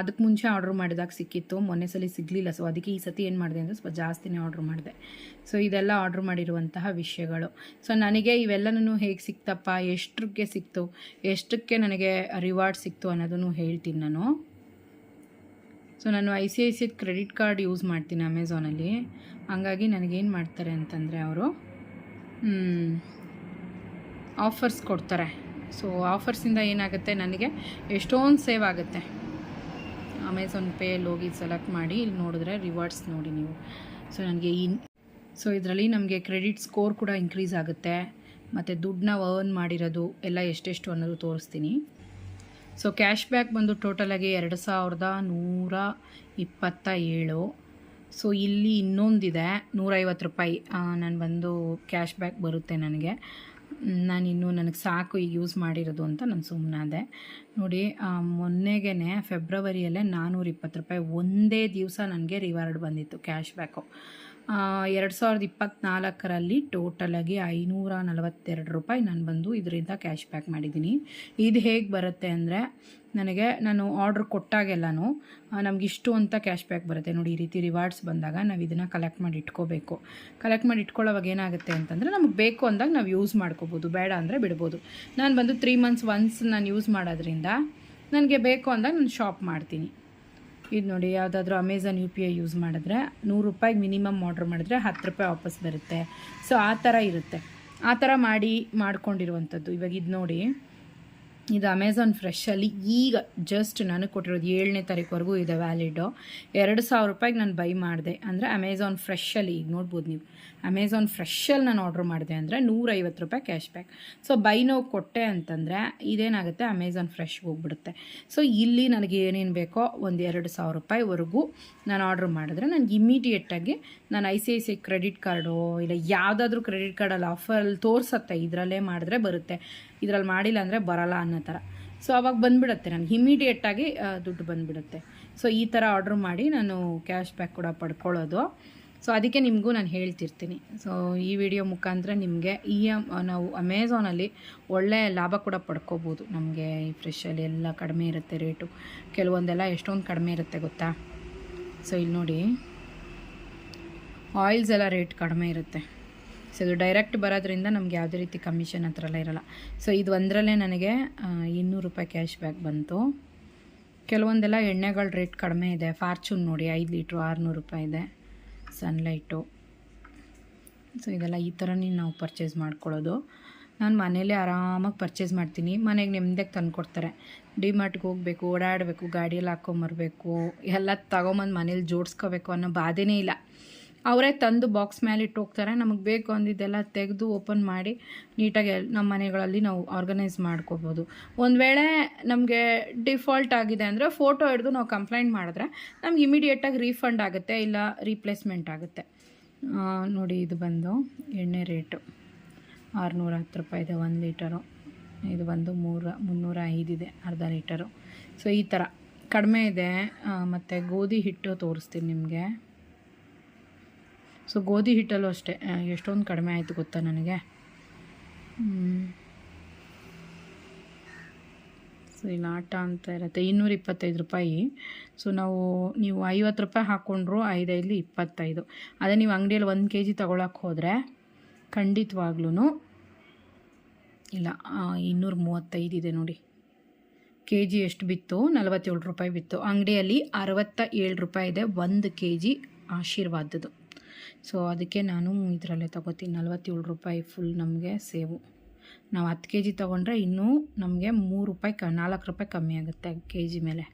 ಅದಕ್ಕೆ ಮುಂಚೆ ಆರ್ಡ್ರ್ ಮಾಡಿದಾಗ ಸಿಕ್ಕಿತ್ತು. ಮೊನ್ನೆ ಸಲ ಸಿಗಲಿಲ್ಲ. ಸೊ ಅದಕ್ಕೆ ಈ ಸತಿ ಏನು ಮಾಡಿದೆ ಅಂದರೆ ಸ್ವಲ್ಪ ಜಾಸ್ತಿನೇ ಆರ್ಡ್ರ್ ಮಾಡಿದೆ. ಸೊ ಇದೆಲ್ಲ ಆರ್ಡ್ರ್ ಮಾಡಿರುವಂತಹ ವಿಷಯಗಳು. ಸೊ ನನಗೆ ಇವೆಲ್ಲನೂ ಹೇಗೆ ಸಿಕ್ತಪ್ಪ? ಎಷ್ಟಕ್ಕೆ ಸಿಕ್ತು? ಎಷ್ಟಕ್ಕೆ ನನಗೆ ರಿವಾರ್ಡ್ ಸಿಕ್ತು ಅನ್ನೋದನ್ನು ಹೇಳ್ತೀನಿ ನಾನು. ಸೊ ನಾನು I C I C credit card use ಮಾಡ್ತೀನಿ ಅಮೆಝಾನಲ್ಲಿ ಹಂಗಾಗಿ ನನಗೇನು ಮಾಡ್ತಾರೆ ಅಂತಂದರೆ ಅವರು ಆಫರ್ಸ್ ಕೊಡ್ತಾರೆ. ಸೊ ಆಫರ್ಸಿಂದ ಏನಾಗುತ್ತೆ? ನನಗೆ ಎಷ್ಟೊಂದು ಸೇವ್ ಆಗುತ್ತೆ. ಅಮೆಝಾನ್ ಪೇಯಲ್ಲಿ ಹೋಗಿ ಸೆಲೆಕ್ಟ್ ಮಾಡಿ ಇಲ್ಲಿ ನೋಡಿದ್ರೆ ರಿವಾರ್ಡ್ಸ್ ನೋಡಿ ನೀವು. ಸೊ ನನಗೆ ಇನ್ ಸೊ ಇದರಲ್ಲಿ ನಮಗೆ ಕ್ರೆಡಿಟ್ ಸ್ಕೋರ್ ಕೂಡ ಇನ್ಕ್ರೀಸ್ ಆಗುತ್ತೆ. ಮತ್ತು ದುಡ್ಡನ್ನ ಅರ್ನ್ ಮಾಡಿರೋದು ಎಲ್ಲ ಎಷ್ಟೆಷ್ಟು ಅನ್ನೋದು ತೋರಿಸ್ತೀನಿ. ಸೊ ಕ್ಯಾಶ್ ಬ್ಯಾಕ್ ಬಂದು ಟೋಟಲಾಗಿ ಎರಡು ಸಾವಿರದ ನೂರ ಇಪ್ಪತ್ತ ಏಳು ಸೊ ಇಲ್ಲಿ ಇನ್ನೊಂದಿದೆ ನೂರೈವತ್ತು ರೂಪಾಯಿ ನಾನು ಬಂದು ಕ್ಯಾಶ್ ಬ್ಯಾಕ್ ಬರುತ್ತೆ ನನಗೆ. ನಾನಿನ್ನು ನನಗೆ ಸಾಕು ಈಗ ಯೂಸ್ ಮಾಡಿರೋದು ಅಂತ ನಾನು ಸುಮ್ಮನಾದೆ ನೋಡಿ ಮೊನ್ನೆಗೆ ಫೆಬ್ರವರಿಯಲ್ಲೇ ನಾನ್ನೂರ ಇಪ್ಪತ್ತು ರೂಪಾಯಿ ಒಂದೇ ದಿವಸ ನನಗೆ ರಿವಾರ್ಡ್ ಬಂದಿತ್ತು ಕ್ಯಾಶ್ ಬ್ಯಾಕು ಎರಡು ಸಾವಿರದ ಇಪ್ಪತ್ತ್ನಾಲ್ಕರಲ್ಲಿ ಟೋಟಲಾಗಿ ಐನೂರ ನಲವತ್ತೆರಡು ರೂಪಾಯಿ ನಾನು ಬಂದು ಇದರಿಂದ ಕ್ಯಾಶ್ ಬ್ಯಾಕ್ ಮಾಡಿದ್ದೀನಿ. ಇದು ಹೇಗೆ ಬರುತ್ತೆ ಅಂದರೆ, ನನಗೆ ನಾನು ಆರ್ಡ್ರ್ ಕೊಟ್ಟಾಗೆಲ್ಲನೂ ನಮ್ಗೆ ಇಷ್ಟು ಅಂತ ಕ್ಯಾಶ್ ಬ್ಯಾಕ್ ಬರುತ್ತೆ. ನೋಡಿ, ಈ ರೀತಿ ರಿವಾರ್ಡ್ಸ್ ಬಂದಾಗ ನಾವು ಇದನ್ನು ಕಲೆಕ್ಟ್ ಮಾಡಿ ಇಟ್ಕೋಬೇಕು. ಕಲೆಕ್ಟ್ ಮಾಡಿ ಇಟ್ಕೊಳ್ಳೋವಾಗ ಏನಾಗುತ್ತೆ ಅಂತಂದರೆ, ನಮಗೆ ಬೇಕು ಅಂದಾಗ ನಾವು ಯೂಸ್ ಮಾಡ್ಕೋಬೋದು. ಬೇಡ ಅಂದರೆ ಬಿಡ್ಬೋದು. ನಾನು ಬಂದು ತ್ರೀ ಮಂತ್ಸ್ ಒನ್ಸ್ ನಾನು ಯೂಸ್ ಮಾಡೋದ್ರಿಂದ, ನನಗೆ ಬೇಕು ಅಂದಾಗ ನಾನು ಶಾಪ್ ಮಾಡ್ತೀನಿ. ಇದು ನೋಡಿ, ಯಾವುದಾದ್ರೂ Amazon U P I use ಮಾಡಿದ್ರೆ ನೂರು ರೂಪಾಯಿಗೆ ಮಿನಿಮಮ್ ಆರ್ಡ್ರ್ ಮಾಡಿದ್ರೆ ಹತ್ತು ರೂಪಾಯಿ ವಾಪಸ್ ಬರುತ್ತೆ. ಸೊ ಆ ಥರ ಇರುತ್ತೆ. ಆ ಥರ ಮಾಡಿ ಮಾಡ್ಕೊಂಡಿರುವಂಥದ್ದು. ಇವಾಗ ಇದು ನೋಡಿ. ಇದು ಅಮೆಝಾನ್ ಫ್ರೆಶಲ್ಲಿ ಈಗ ಜಸ್ಟ್ ನನಗೆ ಕೊಟ್ಟಿರೋದು ಏಳನೇ ತಾರೀಕುವರೆಗೂ ಇದೆ ವ್ಯಾಲಿಡ್ ಎರಡು ಸಾವಿರ ರೂಪಾಯಿಗೆ ನಾನು ಬೈ ಮಾಡಿದೆ. ಅಂದರೆ ಅಮೆಝಾನ್ ಫ್ರೆಶಲ್ಲಿ ಈಗ ನೋಡ್ಬೋದು ನೀವು. ಅಮೆಝಾನ್ ಫ್ರೆಶಲ್ಲಿ ನಾನು ಆರ್ಡ್ರ್ ಮಾಡಿದೆ ಅಂದರೆ ನೂರೈವತ್ತು ರೂಪಾಯಿ ಕ್ಯಾಶ್ ಬ್ಯಾಕ್ ಸೊ ಬೈ ನೋವು ಕೊಟ್ಟೆ ಅಂತಂದರೆ ಇದೇನಾಗುತ್ತೆ? ಅಮೆಝಾನ್ ಫ್ರೆಶ್ಗೆ ಹೋಗ್ಬಿಡುತ್ತೆ. ಸೊ ಇಲ್ಲಿ ನನಗೆ ಏನೇನು ಬೇಕೋ ಒಂದು ಎರಡು ಸಾವಿರ ರೂಪಾಯಿವರೆಗೂ ನಾನು ಆರ್ಡ್ರ್ ಮಾಡಿದ್ರೆ ನನಗೆ ಇಮ್ಮಿಡಿಯೇಟಾಗಿ ನಾನು I C I C credit card ಇಲ್ಲ ಯಾವುದಾದ್ರೂ ಕ್ರೆಡಿಟ್ ಕಾರ್ಡಲ್ಲಿ ಆಫರಲ್ಲಿ ತೋರಿಸತ್ತೆ, ಇದರಲ್ಲೇ ಮಾಡಿದ್ರೆ ಬರುತ್ತೆ. ಇದರಲ್ಲಿ ಮಾಡಿಲ್ಲ ಅಂದರೆ ಬರಲ್ಲ ಅನ್ನೋ ಥರ. ಸೊ ಅವಾಗ ಬಂದುಬಿಡುತ್ತೆ ನನಗೆ. ಇಮಿಡಿಯೇಟಾಗಿ ದುಡ್ಡು ಬಂದುಬಿಡುತ್ತೆ. ಸೊ ಈ ಥರ ಆರ್ಡ್ರ್ ಮಾಡಿ ನಾನು ಕ್ಯಾಶ್ ಬ್ಯಾಕ್ ಕೂಡ ಪಡ್ಕೊಳ್ಳೋದು. ಸೊ ಅದಕ್ಕೆ ನಿಮಗೂ ನಾನು ಹೇಳ್ತಿರ್ತೀನಿ. ಸೊ ಈ ವಿಡಿಯೋ ಮುಖಾಂತರ ನಿಮಗೆ ಈ ಎಂ ನಾವು ಅಮೆಝಾನಲ್ಲಿ ಒಳ್ಳೆಯ ಲಾಭ ಕೂಡ ಪಡ್ಕೋಬೋದು. ನಮಗೆ ಈ ಫ್ರೆಶಲ್ಲಿ ಎಲ್ಲ ಕಡಿಮೆ ಇರುತ್ತೆ ರೇಟು ಕೆಲವೊಂದೆಲ್ಲ ಎಷ್ಟೊಂದು ಕಡಿಮೆ ಇರುತ್ತೆ ಗೊತ್ತಾ? ಸೊ ಇಲ್ಲಿ ನೋಡಿ. ಆಯಿಲ್ಸ್ ಎಲ್ಲ ರೇಟ್ ಕಡಿಮೆ ಇರುತ್ತೆ. ಸೊ ಇದು ಡೈರೆಕ್ಟ್ ಬರೋದ್ರಿಂದ ನಮ್ಗೆ ಯಾವುದೇ ರೀತಿ ಕಮಿಷನ್ ಆ ಥರ ಎಲ್ಲ ಇರಲ್ಲ. ಸೊ ಇದು ಒಂದರಲ್ಲೇ ನನಗೆ ಇನ್ನೂರು ರೂಪಾಯಿ ಕ್ಯಾಶ್ ಬ್ಯಾಕ್ ಬಂತು. ಕೆಲವೊಂದೆಲ್ಲ ಎಣ್ಣೆಗಳ ರೇಟ್ ಕಡಿಮೆ ಇದೆ. ಫಾರ್ಚೂನ್ ನೋಡಿ, ಐದು ಲೀಟ್ರು ಆರುನೂರು ರೂಪಾಯಿ ಇದೆ. ಸನ್ಲೈಟು ಸೊ ಇದೆಲ್ಲ ಈ ಥರನೇ ನಾವು ಪರ್ಚೇಸ್ ಮಾಡ್ಕೊಳ್ಳೋದು. ನಾನು ಮನೇಲೇ ಆರಾಮಾಗಿ ಪರ್ಚೇಸ್ ಮಾಡ್ತೀನಿ. ಮನೆಗೆ ನೆಮ್ಮದಿಯಾಗಿ ತಂದು ಕೊಡ್ತಾರೆ ಡಿಮಾರ್ಟ್ಗೆ ಹೋಗಬೇಕು, ಓಡಾಡಬೇಕು, ಗಾಡಿಯಲ್ಲಿ ಹಾಕೊಂಬರ್ಬೇಕು, ಎಲ್ಲ ತಗೊಂಬಂದು ಮನೇಲಿ ಜೋಡಿಸ್ಕೋಬೇಕು ಅನ್ನೋ ಬಾಧೆನೇ ಇಲ್ಲ. ಅವರೇ ತಂದು ಬಾಕ್ಸ್ ಮೇಲೆ ಇಟ್ಟು ಹೋಗ್ತಾರೆ. ನಮಗೆ ಬೇಕು ಅಂದಿದ್ದೆಲ್ಲ ತೆಗೆದು ಓಪನ್ ಮಾಡಿ ನೀಟಾಗಿ ನಮ್ಮ ಮನೆಗಳಲ್ಲಿ ನಾವು ಆರ್ಗನೈಸ್ ಮಾಡ್ಕೋಬೋದು. ಒಂದು ವೇಳೆ ನಮಗೆ ಡಿಫಾಲ್ಟ್ ಆಗಿದೆ ಅಂದರೆ ಫೋಟೋ ಹಿಡಿದು ನಾವು ಕಂಪ್ಲೇಂಟ್ ಮಾಡಿದ್ರೆ ನಮ್ಗೆ ಇಮಿಡಿಯೇಟಾಗಿ ರೀಫಂಡ್ ಆಗುತ್ತೆ, ಇಲ್ಲ ರೀಪ್ಲೇಸ್ಮೆಂಟ್ ಆಗುತ್ತೆ. ನೋಡಿ ಇದು ಬಂದು ಎಣ್ಣೆ ರೇಟು ಆರುನೂರ ಹತ್ತು ರೂಪಾಯಿ ಇದೆ ಒಂದು ಲೀಟರು ಇದು ಬಂದು ಮೂರ ಮುನ್ನೂರ ಐದಿದೆ ಅರ್ಧ ಲೀಟರು ಸೊ ಈ ಥರ ಕಡಿಮೆ ಇದೆ. ಮತ್ತು ಗೋಧಿ ಹಿಟ್ಟು ತೋರಿಸ್ತೀನಿ ನಿಮಗೆ. ಸೊ ಗೋಧಿ ಹಿಟ್ಟಲ್ಲೂ ಅಷ್ಟೇ. ಎಷ್ಟೊಂದು ಕಡಿಮೆ ಆಯಿತು ಗೊತ್ತಾ ನನಗೆ. ಸೊ ಇಲ್ಲಿ, ಆಟ ಅಂತ ಇರುತ್ತೆ. ಇನ್ನೂರ ಇಪ್ಪತ್ತೈದು ರೂಪಾಯಿ. ಸೊ ನಾವು, ನೀವು ಐವತ್ತು ರೂಪಾಯಿ ಹಾಕ್ಕೊಂಡ್ರು ಐದೈದು, ಇಪ್ಪತ್ತೈದು. ಅದೇ ನೀವು ಅಂಗಡಿಯಲ್ಲಿ ಒಂದು ಕೆ ಜಿ ತೊಗೊಳಕ್ಕೆ ಹೋದರೆ ಖಂಡಿತವಾಗ್ಲೂ ಇಲ್ಲ ಇನ್ನೂರ ಮೂವತ್ತೈದು ಇದೆ ನೋಡಿ. ಕೆ ಜಿ ಎಷ್ಟು ಬಿತ್ತು? ನಲವತ್ತೇಳು ರೂಪಾಯಿ ಬಿತ್ತು. ಅಂಗಡಿಯಲ್ಲಿ ಅರವತ್ತ ಏಳು ರೂಪಾಯಿ ಇದೆ, ಒಂದು ಕೆ ಜಿ ಆಶೀರ್ವಾದದ್ದು. ಸೊ ಅದಕ್ಕೆ ನಾನು ಇದರಲ್ಲೇ ತಗೋತೀನಿ ನಲ್ವತ್ತೇಳು ರೂಪಾಯಿ ಫುಲ್ ನಮಗೆ ಸೇವು. ನಾವು ಹತ್ತು ಕೆ ಜಿ ತೊಗೊಂಡ್ರೆ ಇನ್ನೂ ನಮಗೆ ಮೂರು ರೂಪಾಯಿ ಕ, ನಾಲ್ಕು ರೂಪಾಯಿ ಕಮ್ಮಿ ಆಗುತ್ತೆ ಕೆ ಜಿ ಮೇಲೆ.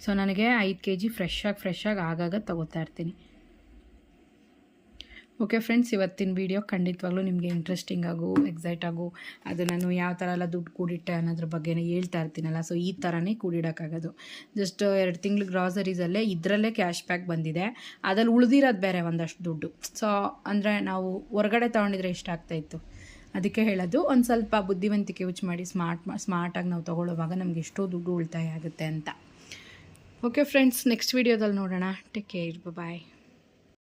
ಸೊ ನನಗೆ ಐದು ಕೆ ಜಿ ಫ್ರೆಶ್ಶಾಗಿ ಫ್ರೆಶ್ಶಾಗಿ ಆಗಾಗ ತೊಗೋತಾ ಇರ್ತೀನಿ. ಓಕೆ ಫ್ರೆಂಡ್ಸ್ ಇವತ್ತಿನ ವೀಡಿಯೋ ಖಂಡಿತವಾಗ್ಲೂ ನಿಮಗೆ ಇಂಟ್ರೆಸ್ಟಿಂಗ್ ಆಗು ಎಕ್ಸೈಟ್ ಆಗು. ಅದು ನಾನು ಯಾವ ಥರ ಎಲ್ಲ ದುಡ್ಡು ಕೂಡಿಟ್ಟೆ ಅನ್ನೋದ್ರ ಬಗ್ಗೆನೇ ಹೇಳ್ತಾ ಇರ್ತೀನಲ್ಲ ಸೊ ಈ ಥರನೇ ಕೂಡಿಡೋಕ್ಕಾಗೋದು. ಜಸ್ಟ್ ಎರಡು ತಿಂಗಳು ಗ್ರಾಸರೀಸಲ್ಲೇ ಇದರಲ್ಲೇ ಕ್ಯಾಶ್ ಬ್ಯಾಕ್ ಬಂದಿದೆ. ಅದ್ರಲ್ಲಿ ಉಳಿದಿರೋದು ಬೇರೆ ಒಂದಷ್ಟು ದುಡ್ಡು. ಸೊ ಅಂದರೆ ನಾವು ಹೊರಗಡೆ ತೊಗೊಂಡಿದ್ರೆ ಎಷ್ಟಾಗ್ತಾಯಿತ್ತು ಅದಕ್ಕೆ ಹೇಳೋದು, ಒಂದು ಸ್ವಲ್ಪ ಬುದ್ಧಿವಂತಿಕೆ ಯೂಸ್ ಮಾಡಿ ಸ್ಮಾರ್ಟ್ ಸ್ಮಾರ್ಟಾಗಿ ನಾವು ತೊಗೊಳ್ಳೋವಾಗ ನಮ್ಗೆ ಎಷ್ಟೋ ದುಡ್ಡು ಉಳಿತಾಯ ಆಗುತ್ತೆ ಅಂತ. ಓಕೆ ಫ್ರೆಂಡ್ಸ್ ನೆಕ್ಸ್ಟ್ ವೀಡಿಯೋದಲ್ಲಿ ನೋಡೋಣ. Take care bye